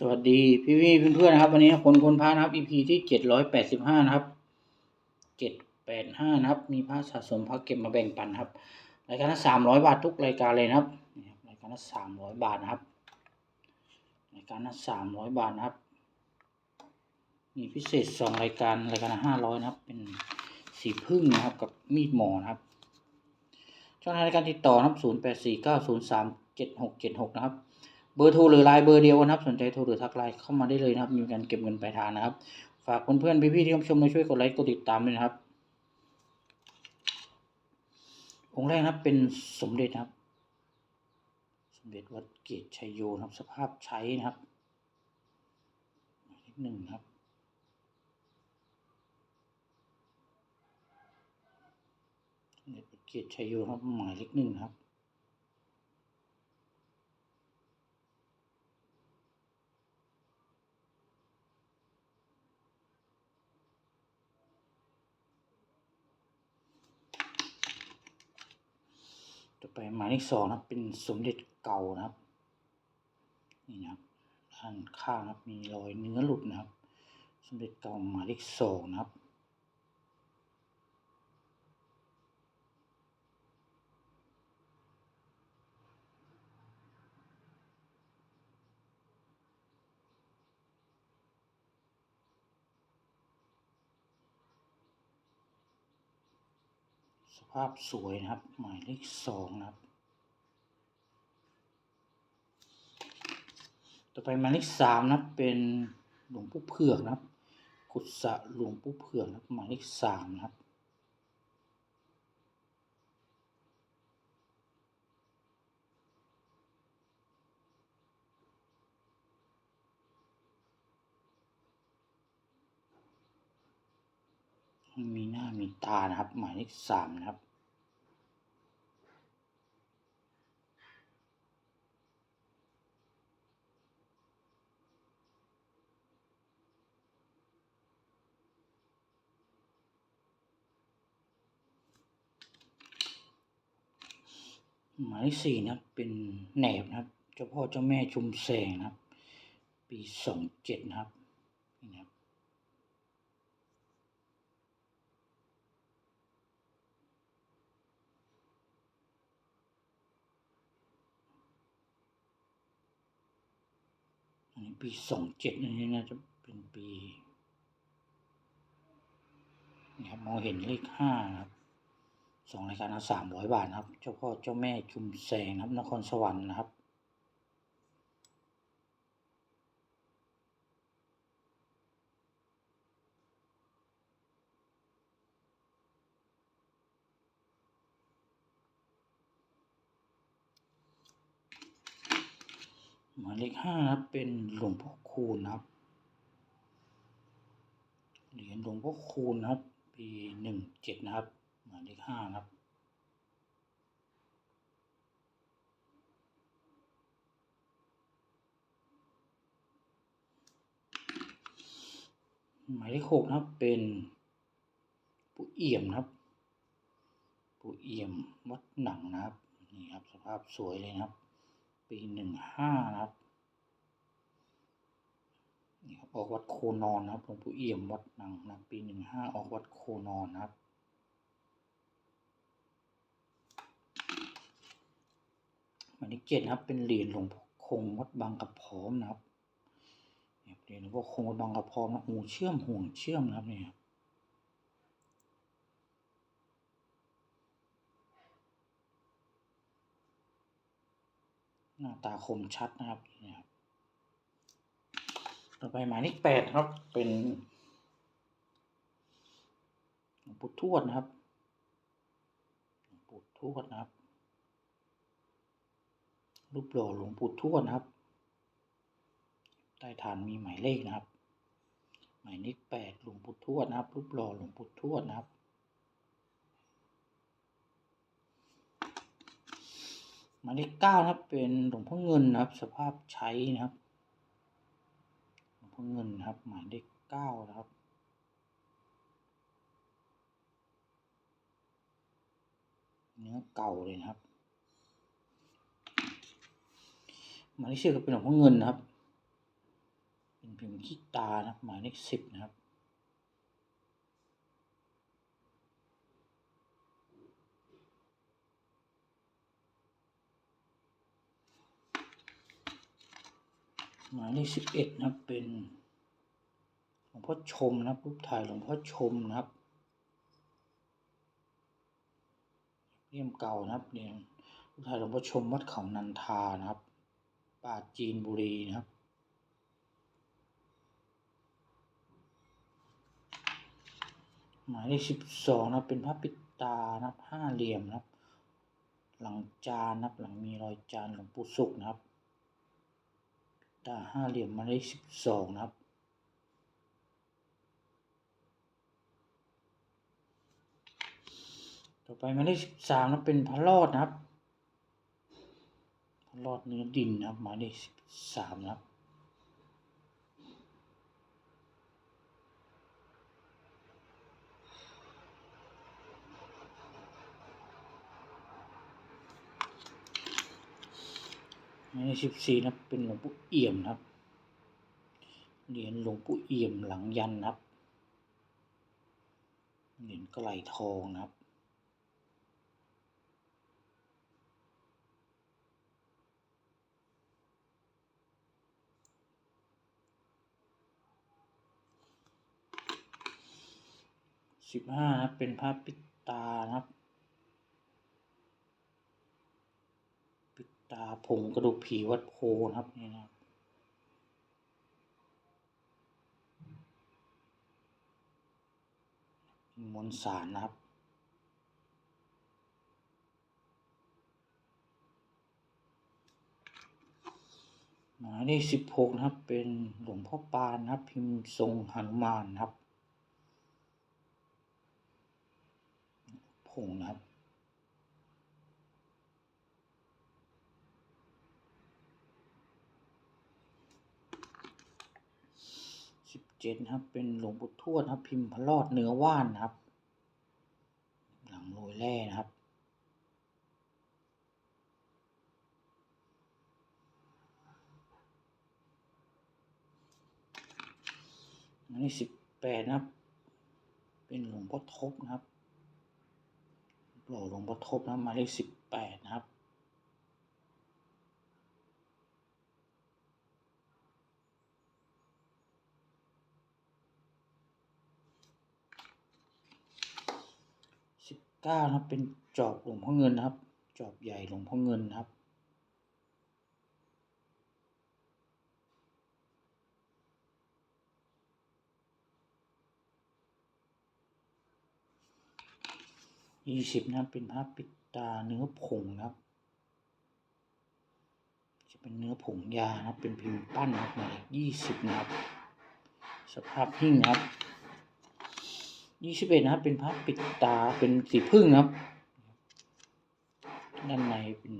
สวัสดีพี่พี่เพื่อนๆนะครับ วันนี้คนคนพระนะครับ EP ที่เจ็ดร้อยแปดสิบห้านะครับเจ็ดแปดห้านะครับ มีพระสะสมพระเก็บมาแบ่งปันครับรายการละสามร้อยบาททุกรายการเลยนะครับนี่ครับรายการละสามร้อยบาทนะครับรายการละสามร้อยบาทนะครับ มีพิเศษสองรายการรายการละห้าร้อยนะครับ เป็นสีพึ่งนะครับกับมีดหมอนะครับช่องทางในการติดต่อนะครับศูนย์แปดสี่เก้าศูนย์สามเจ็ดหกเจ็ดหกนะครับ เบอร์โทรหรือไลน์เบอร์เดียวนะครับ สนใจโทรหรือทักไลน์เข้ามาได้เลยนะครับ มีการเก็บเงินปลายทางนะครับ ฝากเพื่อนๆพี่ๆที่รับชมมาช่วยกดไลค์กดติดตามด้วยนะครับ องค์แรกนะครับเป็นสมเด็จนะครับ สมเด็จวัดเกตชัยโยนะครับ สภาพใช้นะครับหมายเลขหนึ่งครับสมเด็จวัดเกตชัยโยครับหมายเลขหนึ่งครับ ไปหมายเลขสองนะครับเป็นสมเด็จเก่านะครับนี่นะครับด้านข้างนะครับมีรอยเนื้อหลุดนะครับ สมเด็จเก่าหมายเลขสองนะครับ สภาพสวยนะครับ หมายเลขสองนะครับ ต่อไปหมายเลขสามนะครับเป็นหลวงปู่เผือกนะครับ กุศะหลวงปู่เผือกนะหมายเลขสามนะครับ มีหน้ามีตานะครับ หมายเลขสามนะครับ หมายเลขสี่นะครับ เป็นแหนบนะครับ เจ้าพ่อเจ้าแม่ชุมแสงนะครับ ปีสองเจ็ดนะครับนี่นะครับ นี้ปีสองเจ็ดอันนี้น่าจะเป็นปีนี่ครับมองเห็นเลขห้าครับสองรายการละสามร้อยบาทครับ เจ้าพ่อเจ้าแม่ชุมแสงนะครับนครสวรรค์นะครับ หมายเลขห้านะครับเป็นหลวงพ่อคูณนะครับ เหรียญหลวงพ่อคูณนะครับ ปีหนึ่งเจ็ดนะครับ หมายเลขห้านะครับหมายเลขหกนะครับเป็นปู่เอี่ยมนะครับปู่เอี่ยมวัดหนังนะครับนี่ครับสภาพสวยเลยนะครับ ปีหนึ่งห้านะครับนี่ครับออกวัดโคนอนนะครับหลวงปู่เอี่ยมวัดหนังนะปีหนึ่งห้าออกวัดโคนอนนะครับหมายเลขเจ็ดนะครับ เป็นเหรียญหลวงพ่อคงวัดบางกระพร้อมนะครับเนี่ยเหรียญหลวงพ่อคงวัดบางกระพร้อมนะหูเชื่อมห่วงเชื่อมนะครับเนี่ย หน้าตาคมชัดนะครับเนี่ยครับต่อไปหมายเลขแปดครับ เป็นหลวงปู่ทวดนะครับหลวงปู่ทวดนะครับ รูปหล่อหลวงปู่ทวดนะครับ ใต้ฐานมีหมายเลขนะครับ หมายเลขแปดหลวงปู่ทวดนะครับ รูปหล่อหลวงปู่ทวดนะครับ มายเลขเก้านะครับ เป็นหลวงพ่อเงินนะครับ สภาพใช้นะครับ หลวงพ่อเงินนะครับ หมายเลขเก้านะครับเนื้อเก่าเลยนะครับหมายเลขชื่อก็เป็นหลวงพ่อเงินนะครับ เป็นพิมพ์ขี้ตานะครับ หมายเลขสิบนะครับ หมายเลขสิบเอ็ดนะครับเป็นหลวงพ่อชมนะครับรูปถ่ายหลวงพ่อชมนะครับเลี่ยมเก่านะครับเนี่ยรูปถ่ายหลวงพ่อชมวัดเขานันทานะครับป่าจีนบุรีนะครับหมายเลขสิบสองนะเป็นพระปิดตานะครับห้าเหลี่ยมนะครับ หลังจานนะครับ หลังมีรอยจานหลวงปู่สุขนะครับ ตาห้าเหลี่ยมมาได้สิบสองนะครับ ต่อไปมาได้สิบสามนะเป็นพระรอดนะครับ พระรอดเนื้อดินนะครับหมายเลขสิบสามนะครับ หมายเลขสิบสี่นะเป็นหลวงปู่เอี่ยมครับ เหรียญหลวงปู่เอี่ยมหลังยันครับ เหรียญกระไหลทองนะครับสิบห้าครับเป็นพระปิดตานะครับ ปิ ผงกระดูกผีวัดโพนะครับนี่นะครับมวลสารนะครับหมายเลขสิบหกนะครับ เป็นหลวงพ่อปานนะครับ พิมพ์ทรงหนุมานนะครับ ผงนะครับ สิบเจ็ดนครับ เป็นหลวงปู่ทวดครับ พิมพ์พระรอดเนื้อว่านครับ หลังโรยแร่นะครับ อันนี้สิบแปดนะครับ เป็นหลวงพ่อทบนะครับหล่อหลวงพ่อทบนะหมายเลขสิบแปดนะครับ สิบ เก้านะครับ เป็นจอบหลวงพ่อเงินนะครับ จอบใหญ่หลวงพ่อเงินนะครับ ยี่สิบนะครับ เป็นผ้าปิดตาเนื้อผงนะครับ จะเป็นเนื้อผงยานะครับ เป็นพิมพ์ปั้นนะครับหมายเลขยี่สิบนะครับ สภาพหิ้งนะครับ ยี่สิบเอ็ดนะครับ เป็นผ้าปิดตาเป็นสีพึ่งครับ ด้านในเป็น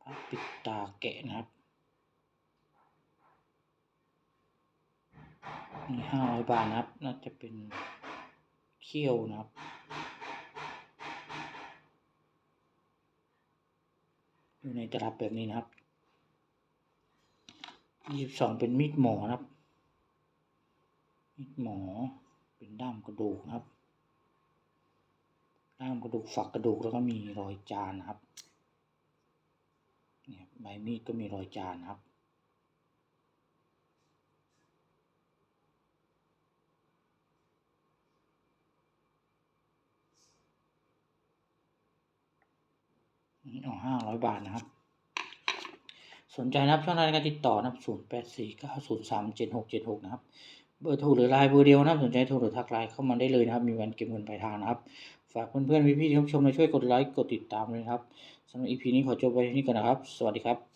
ผ้าปิดตาแกะนะครับนี่ห้าร้อยบาทนะครับ น่าจะเป็นเขี้ยวนะครับ อยู่ในตลับแบบนี้นะครับยี่สิบสองเป็นมีดหมอนะครับ มีดหมอ เป็นด้ามกระดูกนะครับ ด้ามกระดูกฝักกระดูกแล้วก็มีรอยจานนะครับเนี่ยใบมีดก็มีรอยจานนะครับนี่เอาห้าร้อยบาทนะครับ สนใจนะครับช่องทางการติดต่อนะครับศูนย์แปดสี่เก้าศูนย์สามเจ็ดหกเจ็ดหกนะครับ เบอร์โทรหรือไลน์เบอร์เดียวนะครับสนใจโทรหรือทักไลน์เข้ามาได้เลยนะครับ มีวันเก็บเงินปลายทางนะครับ ฝากเพื่อนๆพี่ๆที่รับชมมาช่วยกดไลค์กดติดตามเลยครับสำหรับ EP นี้ขอจบไว้ที่นี้ก่อนนะครับ สวัสดีครับ